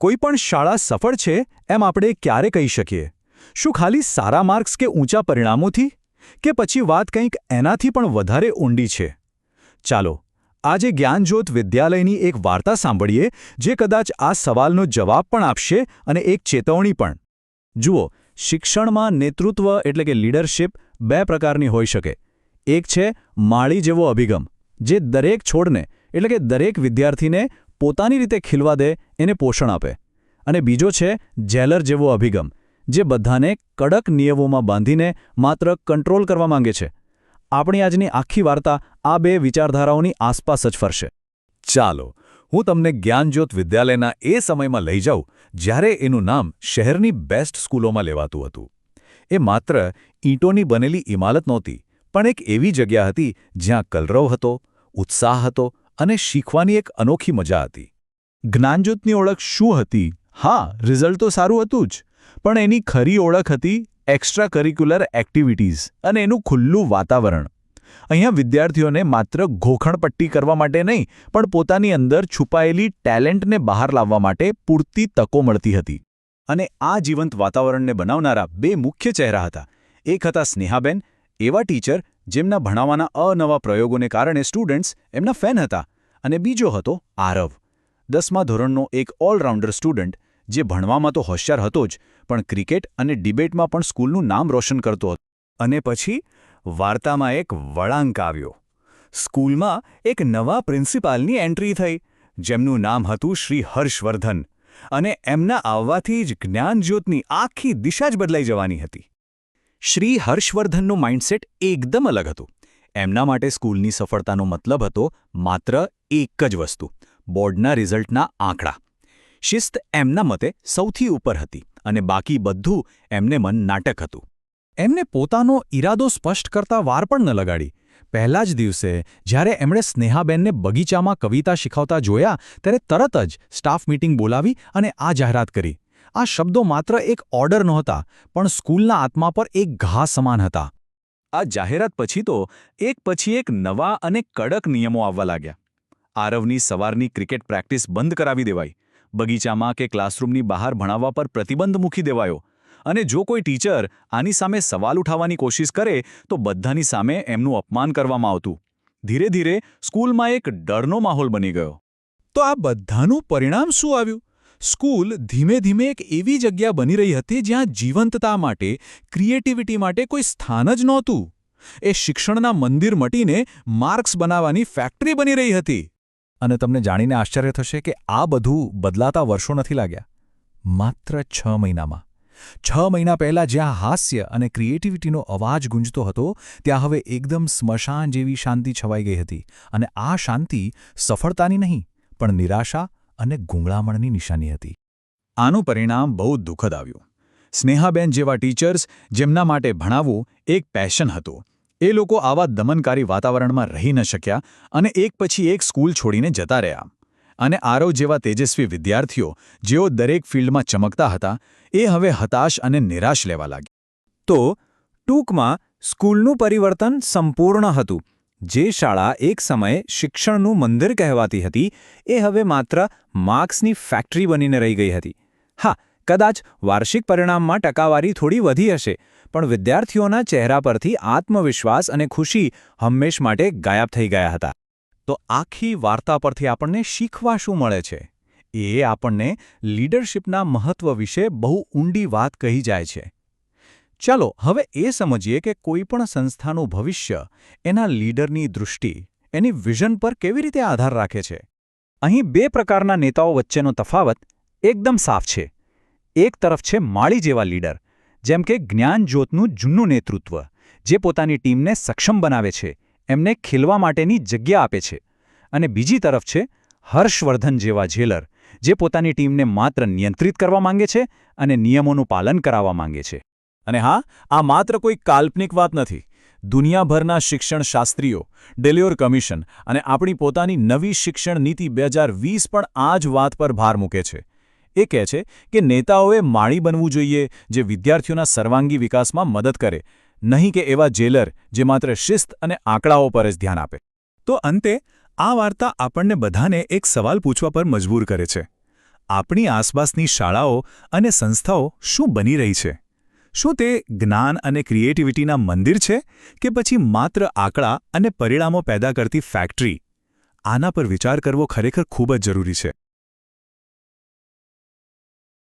કોઈ પણ શાળા સફળ છે એમ આપણે ક્યારે કહી શકીએ? શું ખાલી સારા માર્ક્સ કે ઊંચા પરિણામોથી? કે પછી વાત કંઈક એનાથી પણ વધારે ઊંડી છે? ચાલો, આજે જ્ઞાનજ્યોત વિદ્યાલયની એક વાર્તા સાંભળીએ, જે કદાચ આ સવાલનો જવાબ પણ આપશે અને એક ચેતવણી પણ. જુઓ, શિક્ષણમાં નેતૃત્વ એટલે કે લીડરશિપ બે પ્રકારની હોઈ શકે. એક છે માળી જેવો અભિગમ, જે દરેક છોડને, એટલે કે દરેક વિદ્યાર્થીને પોતાની રીતે ખીલવા દે, એને પોષણ આપે. અને બીજો છે, જેલર જેવો અભિગમ, જે બધાને કડક નિયમોમાં બાંધીને માત્ર કંટ્રોલ કરવા માંગે છે. આપણી આજની આખી વાર્તા આ બે વિચારધારાઓની આસપાસ જ ફરશે. ચાલો, હું તમને જ્ઞાનજ્યોત વિદ્યાલયના એ સમયમાં લઈ જાઉં, જ્યારે એનું નામ શહેરની બેસ્ટ સ્કૂલોમાં લેવાતું હતું. એ માત્ર ઈંટોની બનેલી ઇમારત નહોતી, પણ એક એવી જગ્યા હતી જ્યાં કલરવ હતો, ઉત્સાહ હતો અને શીખવાની એક અનોખી મજા હતી. જ્ઞાનજ્યોતની ઓળખ શું હતી? હા, રિઝલ્ટ તો સારું હતું જ, પણ એની ખરી ઓળખ હતી એક્સ્ટ્રા કરિક્યુલર એક્ટિવિટીઝ અને એનું ખુલ્લું વાતાવરણ. અહીંયા વિદ્યાર્થીઓને માત્ર ઘોખણપટ્ટી કરવા માટે નહીં, પણ પોતાની અંદર છુપાયેલી ટેલેન્ટને બહાર લાવવા માટે પૂરતી તકો મળતી હતી. અને આ જીવંત વાતાવરણને બનાવનારા બે મુખ્ય ચહેરા હતા. એક હતા સ્નેહાબેન, એવા ટીચર જેમના ભણાવવાના અનવા પ્રયોગોને કારણે સ્ટુડન્ટ્સ એમના ફેન હતા અને બીજો હતો આરવ. દસમા ધોરણનો એક ઓલરાઉન્ડર સ્ટુડન્ટ, જે ભણવામાં તો હોશિયાર હતો જ, પણ ક્રિકેટ અને ડિબેટમાં પણ સ્કૂલનું નામ રોશન કરતો હતો. અને પછી વાર્તામાં એક વળાંક આવ્યો. સ્કૂલમાં એક નવા પ્રિન્સિપાલની એન્ટ્રી થઈ, જેમનું નામ હતું શ્રી હર્ષવર્ધન, અને એમના આવવાથી જ જ્ઞાનજ્યોતની આખી દિશા જ બદલાઈ જવાની હતી. શ્રી હર્ષવર્ધનનું માઇન્ડસેટ એકદમ અલગ હતું. એમના માટે સ્કૂલની સફળતાનો મતલબ હતો માત્ર એક જ વસ્તુ, બોર્ડના રિઝલ્ટના આંકડા. શિસ્ત એમના મતે સૌથી ઉપર હતી અને બાકી બધું એમને મન નાટક હતું. એમને પોતાનો ઈરાદો સ્પષ્ટ કરતા વાર પણ ન લગાડી. પહેલા જ દિવસે જ્યારે એમણે સ્નેહાબેનને બગીચામાં કવિતા શીખવતા જોયા, ત્યારે તરત જ સ્ટાફ મીટિંગ બોલાવી અને આ જાહેરાત કરી. આ શબ્દો માત્ર એક ઓર્ડર નહોતા, પણ સ્કૂલના આત્મા પર એક ઘા સમાન હતા. આ જાહેરાત પછી તો એક પછી એક નવા અને કડક નિયમો આવવા લાગ્યા. આરવની સવારની ક્રિકેટ પ્રેક્ટિસ બંધ કરાવી દેવાઈ. બગીચામાં કે ક્લાસરૂમની બહાર ભણાવવા પર પ્રતિબંધ મૂકી દેવાયો. અને જો કોઈ ટીચર આની સામે સવાલ ઉઠાવવાની કોશિશ કરે, તો બધાની સામે એમનું અપમાન કરવામાં આવતું. ધીરે ધીરે સ્કૂલમાં એક ડરનો માહોલ બની ગયો. તો આ બધાનું પરિણામ શું આવ્યું? સ્કૂલ ધીમે ધીમે એક એવી જગ્યા બની રહી હતી જ્યાં જીવંતતા માટે, ક્રિએટિવિટી માટે કોઈ સ્થાન જ નહોતું. એ શિક્ષણના મંદિર મટીને માર્ક્સ બનાવવાની ફેક્ટરી બની રહી હતી. અને તમને જાણીને આશ્ચર્ય થશે કે આ બધું બદલાતા વર્ષો નથી લાગ્યા. માત્ર છ મહિનામાં. છ મહિના પહેલાં જ્યાં હાસ્ય અને ક્રિએટિવિટીનો અવાજ ગુંજતો હતો, ત્યાં હવે એકદમ સ્મશાન જેવી શાંતિ છવાઈ ગઈ હતી. અને આ શાંતિ સફળતાની નહીં, પણ નિરાશા અને ગુંગળામણની નિશાની હતી. આનું પરિણામ બહુ દુઃખદ આવ્યું. સ્નેહાબેન જેવા ટીચર્સ જેમના માટે ભણાવવું એક પેશન હતું. એ લોકો આવા દમનકારી વાતાવરણમાં રહી ન શક્યા અને એક પછી એક સ્કૂલ છોડીને જતા રહ્યા. અને આરવ જેવા તેજસ્વી વિદ્યાર્થીઓ જેઓ દરેક ફિલ્ડમાં ચમકતા હતા, એ હવે હતાશ અને નિરાશ લેવા લાગ્યા. તો ટૂંકમાં સ્કૂલનું પરિવર્તન સંપૂર્ણ હતું. જે શાળા એક સમયે શિક્ષણનું મંદિર કહેવાતી હતી, એ હવે માત્ર માર્ક્સની ફેક્ટરી બનીને રહી ગઈ હતી. હા, કદાચ વાર્ષિક પરિણામમાં ટકાવારી થોડી વધી હશે, પણ વિદ્યાર્થીઓના ચહેરા પરથી આત્મવિશ્વાસ અને ખુશી હંમેશ માટે ગાયબ થઈ ગયા હતા. તો આખી વાર્તા પરથી આપણને શીખવા શું મળે છે? એ આપણને લીડરશિપના મહત્વ વિશે બહુ ઊંડી વાત કહી જાય છે. ચાલો હવે એ સમજીએ કે કોઈપણ સંસ્થાનું ભવિષ્ય એના લીડરની દૃષ્ટિ, એની વિઝન પર કેવી રીતે આધાર રાખે છે. અહીં બે પ્રકારના નેતાઓ વચ્ચેનો તફાવત એકદમ સાફ છે. એક તરફ છે માળી જેવા લીડર, જેમ કે જ્ઞાનજ્યોતનું જૂનું નેતૃત્વ, જે પોતાની ટીમને સક્ષમ બનાવે છે, એમને ખીલવા માટેની જગ્યા આપે છે. અને બીજી તરફ છે હર્ષવર્ધન જેવા જેલર જે પોતાની ટીમને માત્ર નિયંત્રિત કરવા માંગે છે અને નિયમોનું પાલન કરાવવા માંગે છે. અને હા, આ માત્ર કોઈ કાલ્પનિક વાત નથી. દુનિયાભરના શિક્ષણશાસ્ત્રીઓ ડેલ્યોર કમિશન અને આપણી પોતાની નવી શિક્ષણ નીતિ બે પણ આ જ વાત પર ભાર મૂકે છે. એ કહે છે કે નેતાઓએ માળી બનવું જોઈએ જે વિદ્યાર્થીઓના સર્વાંગી વિકાસમાં મદદ કરે, નહીં કે એવા જેલર જે માત્ર શિસ્ત અને આંકડાઓ પર જ ધ્યાન આપે. તો અંતે, આ વાર્તા આપણને બધાને એક સવાલ પૂછવા પર મજબૂર કરે છે. આપણી આસપાસની શાળાઓ અને સંસ્થાઓ શું બની રહી છે? શું તે જ્ઞાન અને ક્રિએટિવિટીના મંદિર છે કે પછી માત્ર આંકડા અને પરિણામો પેદા કરતી ફેક્ટરી? આના પર વિચાર કરવો ખરેખર ખૂબ જ જરૂરી છે.